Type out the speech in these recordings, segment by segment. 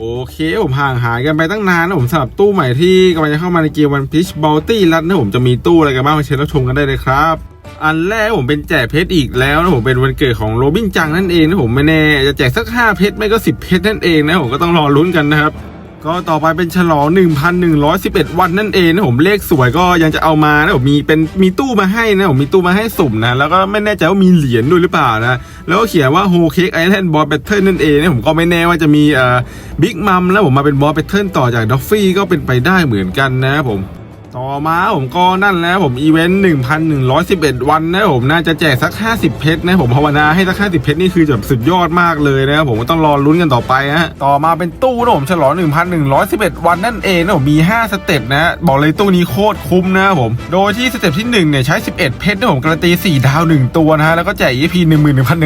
โอเคผมห่างหายกันไปตั้งนานนะผมสำหรับตู้ใหม่ที่กำลังจะเข้ามาในเกมวันพิชบอลตี้รัดนะผมจะมีตู้อะไรกันบ้างมาเชิญรับชมกันได้เลยครับ อันแรกผมเป็นแจกเพชรอีกแล้วนะผมเป็นวันเกิดของโรบินจังนั่นเองนะผมไม่แน่จะแจกสัก 5 เพชรไม่ก็ 10 เพชรนั่นเองนะผมก็ต้องรอลุ้นกันนะครับ ก็ต่อไปเป็นฉลอง 1,111 วันนั่นเองนะผมเลขสวยก็ยังจะเอามานะผมมีเป็นมีตู้มาให้นะผมมีตู้มาให้สุ่มนะแล้วก็ไม่แน่ใจว่ามีเหรียญด้วยหรือเปล่านะแล้วก็เขียนว่าโฮเค้กไอแลนด์บอสแบทเทิลนั่นเองนะผมก็ไม่แน่ว่าจะมีเอ่อบิ๊กมัมแล้วผมมาเป็นบอสแบทเทิลต่อจากดอกฟี่ก็เป็นไปได้เหมือนกันนะผม ต่อมาผมก็นั่นแล้วผมอีเวนต์1,111วันนะผมน่าจะแจกสัก50เพชรนะผมภาวนาให้สัก50เพชรนี่คือแบบสุดยอดมากเลยนะครับผมต้องรอลุ้นกันต่อไปฮะต่อมาเป็นตู้นะผมฉลอง1,111วันนั่นเองนะผมมี5สเต็ปนะบอกเลยตู้นี้โคตรคุ้มนะผมโดยที่สเต็ปที่1เนี่ยใช้11เพชรนะผมการันตี4ดาว1ตัวนะฮะแล้วก็แจก EP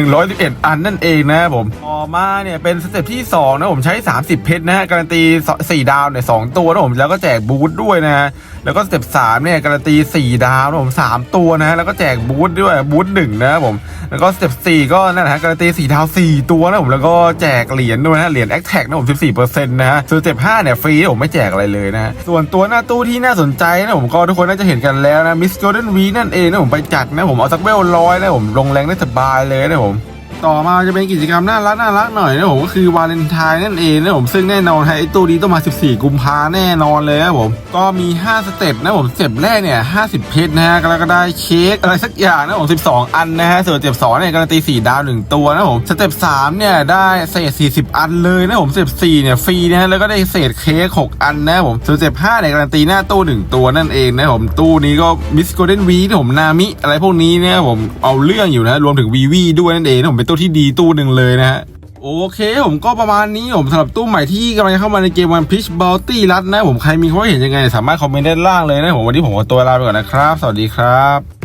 11,111อันนั่นเองนะครับผมต่อมาเนี่ยเป็นสเต็ปที่2นะผมใช้30เพชรนะฮะการันตี4ดาวเนี่ย2ตัวนะผมแล้วก็แจกบูทด้วยนะฮะแล้วก็สเต็ปสามเนี่ยการันตี4ดาวนะผม3ตัวนะฮะแล้วก็แจกบูทด้วยบูทหนึ่งนะผมแล้วก็สเต็ปสี่ก็นั่นนะฮะการันตี4ดาว4ตัวนะผมแล้วก็แจกเหรียญด้วยนะเหรียญแอคแท็กนะผม14%นะฮะส่วนสเต็ปห้าเนี่ยฟรีผมไม่แจกอะไรเลยนะฮะส่วนตัวหน้าตู้ที่น่าสนใจนะผมก็ทุกคนน่าจะเห็นกันแล้วนะมิสโกลเด้นวีนั่นเองนะผมไปจัดนะผมเอาสักเวลร้อยนะผมลงแรงได้สบายเลยนะผม ต่อมาจะเป็นกิจกรรมน่ารักน่ารักหน่อยนะผมก็คือวาเลนไทน์นั่นเองนะผมซึ่งแน่นอนไอ้ตู้นี้ต้องมา 14 กุมภาแน่นอนเลยนะผมก็มี 5 สเต็ปนะผมสเต็ปแรกเนี่ย 50 เพชรนะฮะแล้วก็ได้เค้กอะไรสักอย่างนะผม 12 อันนะฮะส่วนสเต็ป2เนี่ยการันตี 4 ดาว 1 ตัวนะผมสเต็ป3เนี่ยได้เศษ 40 อันเลยนะผมสเต็ป4เนี่ยฟรีนะฮะแล้วก็ได้เศษเค้ก 6 อันนะผมส่วนสเต็ป5เนี่ยการันตีหน้าตู้ 1 ตัวนั่นเองนะผมตู้นี้ก็มิสโกลเด้นวีนะผมนามิอะไรพวกนี้เนี่ยผมเอาเรื่องอยู่นะรวมถึงวีวีด้วยนั่นเองนะผมเป็นตู้ที่ดีตู้หนึ่งเลยนะฮะโอเค ผมก็ประมาณนี้ผมสำหรับตู้ใหม่ที่กำลังเข้ามาในเกมวันพิชบอลตี้รัดนะผมใครมีความเห็นยังไง สามารถคอมเมนต์ด้านล่างเลยนะผมวันนี้ผมขอตัวลาไปก่อนนะครับ สวัสดีครับ